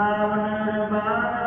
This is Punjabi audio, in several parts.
पावन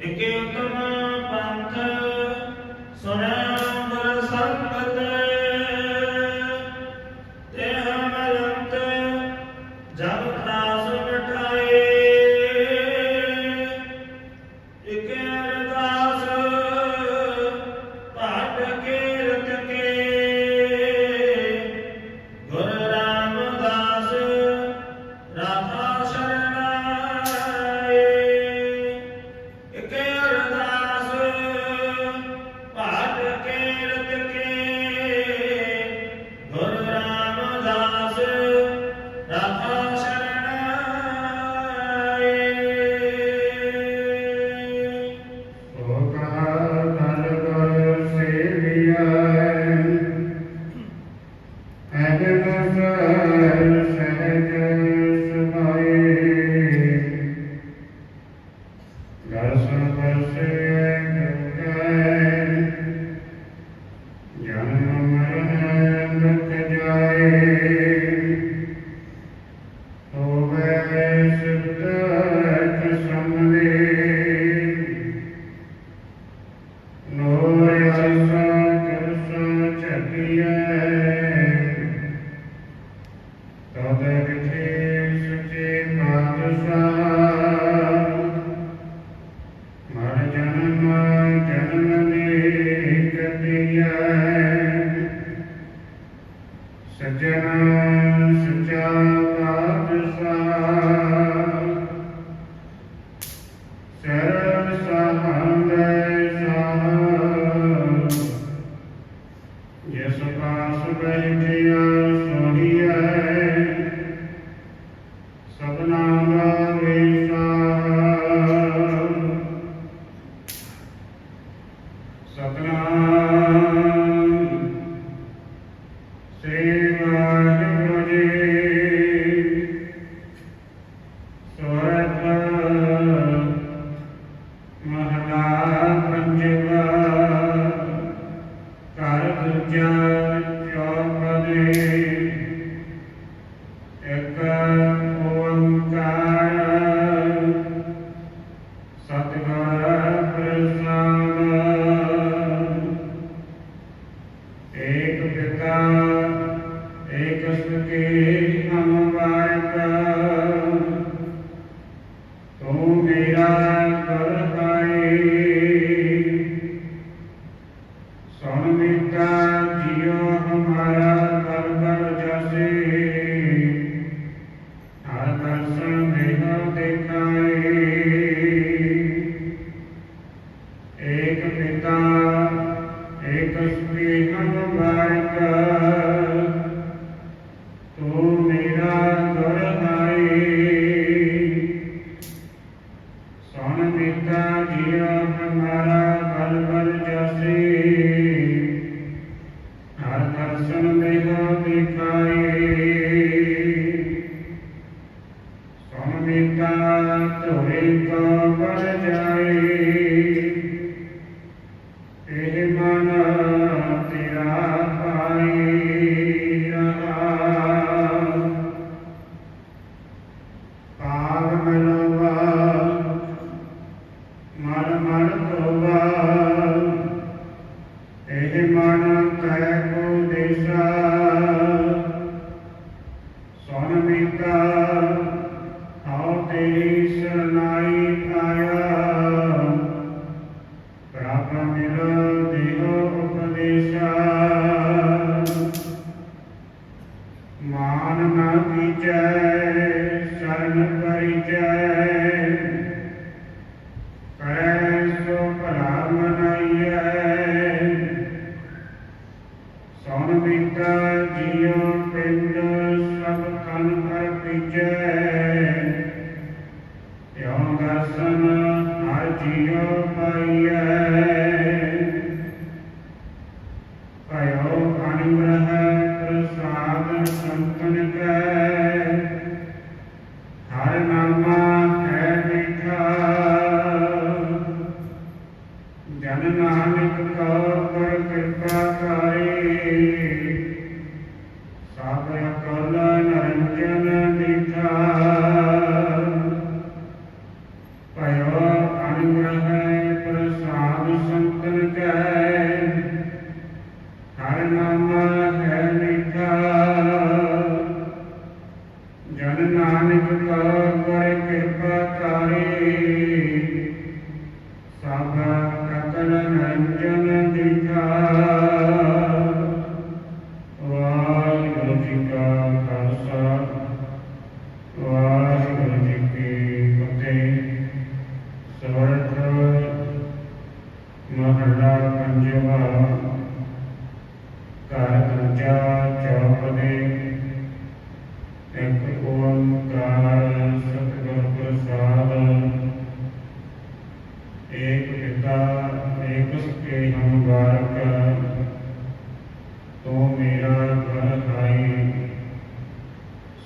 They came God, have mercy 음, 진짜.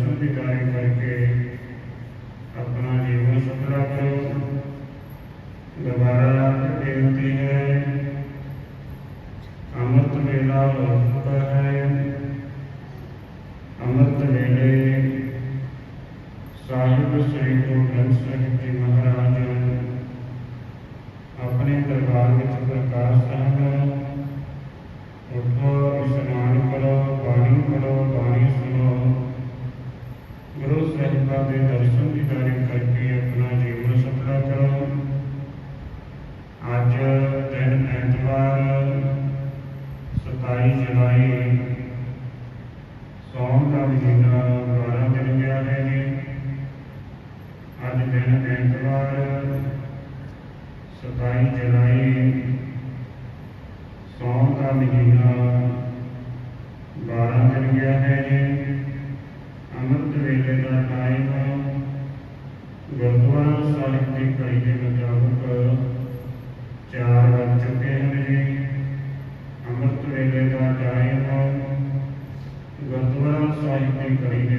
F L B ಕಾರ್ಯಕ್ರಮ ਪ੍ਰਭਾ ਦੇ ਦਰਸ਼ਨ ਦੀਦਾਰੇ ਕਰਕੇ ਆਪਣਾ ਜੀਵਨ ਸਫਲਾ ਕਰੋ। ਅੱਜ ਦਿਨ ਐਤਵਾਰ 27 ਜੁਲਾਈ, ਸੌਣ ਦਾ ਮਹੀਨਾ 12 ਦਿਨ ਗਿਆ ਹੈ ਜੀ। ਅੱਜ ਦਿਨ ਐਤਵਾਰ 27 ਜੁਲਾਈ, ਸੌਣ ਦਾ ਮਹੀਨਾ 12 ਦਿਨ ਗਿਆ ਹੈ ਜੀ। ਵੇਲੇ ਦਾ ਟਾਈਮ ਗੁਰਦੁਆਰਾ ਸਾਹਿਬ ਦੀ ਕਈ ਦੇ ਮੁਤਾਬਕ 4 ਵੱਜ ਚੁੱਕੇ ਹਨ ਜੀ। ਅੰਮ੍ਰਿਤ ਵੇਲੇ ਦਾ ਟਾਈਮ ਗੁਰਦੁਆਰਾ ਸਾਹਿਬ ਦੀ ਕਈ ਦੇ